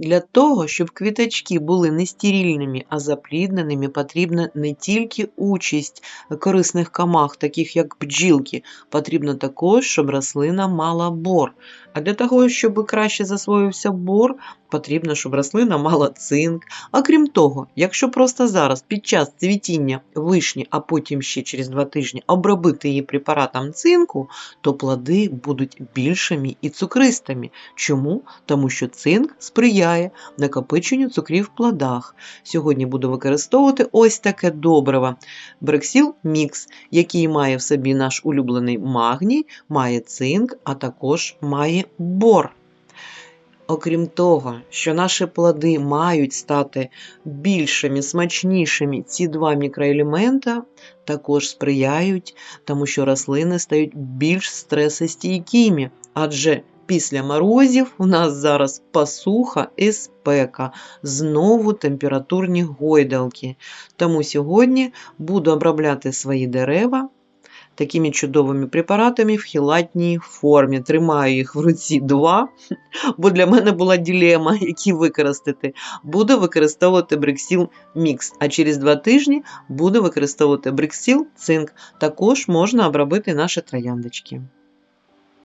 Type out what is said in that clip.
Для того, щоб квіточки були не стерильними, а заплідненими, потрібна не тільки участь корисних комах, таких як бджілки, потрібно також, щоб рослина мала бор. А для того, щоб краще засвоївся бор, потрібно, щоб рослина мала цинк. А крім того, якщо просто зараз під час цвітіння вишні, а потім ще через два тижні обробити її препаратом цинку, то плоди будуть більшими і цукристими. Чому? Тому що цинк сприяє накопиченню цукрів в плодах. Сьогодні буду використовувати ось таке добриво Брексіл Мікс, який має в собі наш улюблений магній, має цинк, а також має бор. Окрім того, що наші плоди мають стати більшими, смачнішими, ці два мікроелемента також сприяють, тому що рослини стають більш стресостійкими, адже після морозів у нас зараз посуха і спека, знову температурні гойдалки. Тому сьогодні буду обробляти свої дерева такими чудовими препаратами в хілатній формі. Тримаю їх в руці два, бо для мене була ділема, які використати. Буду використовувати Брексіл Мікс, а через два тижні буду використовувати Брексіл Цинк. Також можна обробити наші трояндочки.